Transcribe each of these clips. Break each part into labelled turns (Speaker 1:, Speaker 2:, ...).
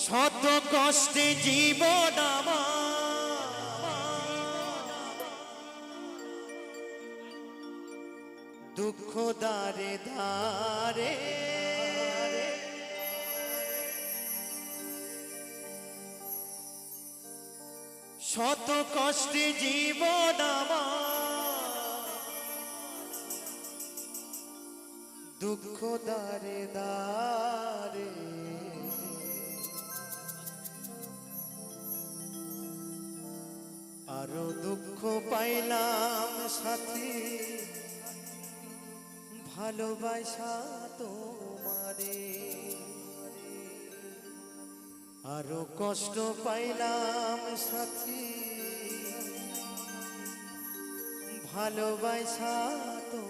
Speaker 1: শত কষ্টে জীবন দুঃখ দারে ধারে শত কষ্টে জীবন দুঃখ দারে দারে আরও দুঃখ পাইলাম সাথী। ভালোবাসা তোমারে। আরও কষ্ট পাইলাম সাথী। ভালোবাসা তোমারে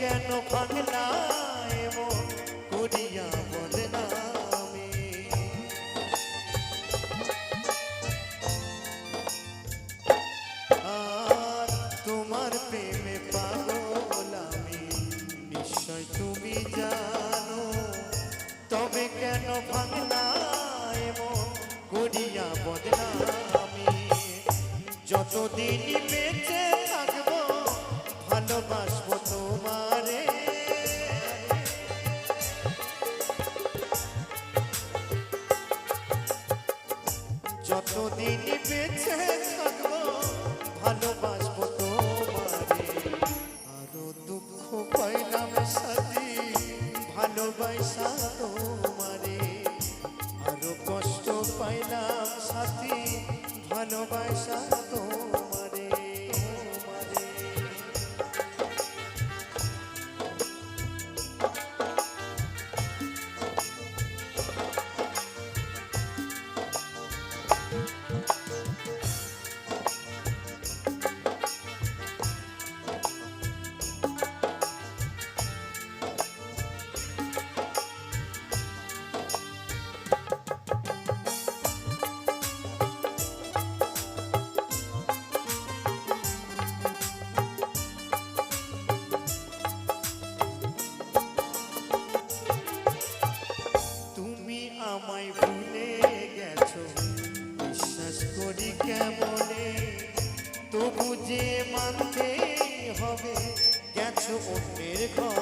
Speaker 1: কেন পাগলা এমন করিয়া বদনামে আর তোমার প্রেমে পাগল নিশ্চয় তুমি জানো। তবে কেন এমন করিয়া বদনামি যতদিন যতদিন বেঁচে থাকব ভালোবাসবো তোমারে। আরও দুঃখ পাইলাম সাথী ভালোবাসা তোমারে আমায় ভুলে গেছো? বিশ্বাস করি কেমনে? তবু যে মানতে হবে গেছো অন্যের ঘর।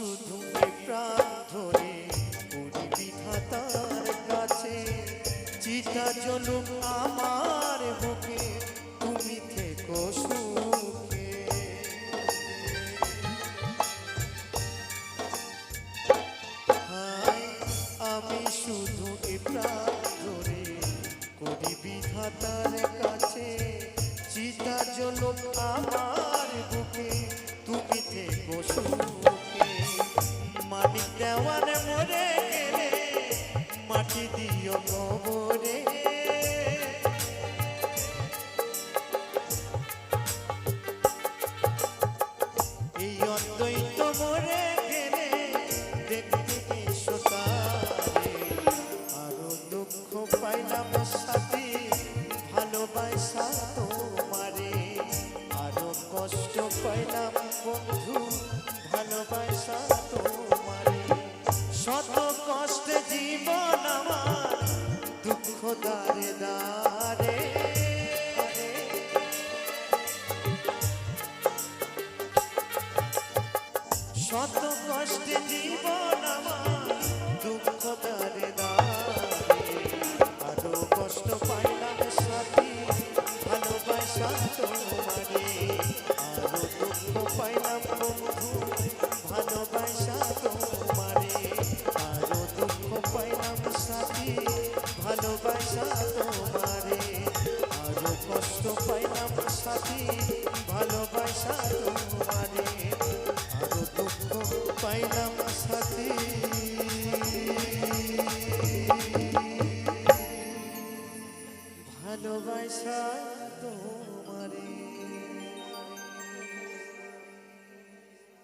Speaker 1: শুধু প্রাণ ধরে করি বিধাতার কাছে চিতা জলুক আমার বুকে, তুমি থেকো সুখে। আমি শুধু এ ধরে করি বিধাতার কাছে চিতা জলক আমার পাইলাম বন্ধু, ভালোবাসা তোমারে। শত কষ্টে জীবন আমার, দুঃখ দারে দারে শত কষ্টে জীবন আমার পাইলাম বন্ধু, ভালোবাসা তোমারে। আরও দুঃখ পাইলাম সাথী, ভালোবাসা তোমারে। আরও কষ্ট পাইলাম সাথী, ভালোবাসা তোমারে। আরও দুঃখ পাইলাম সাথী।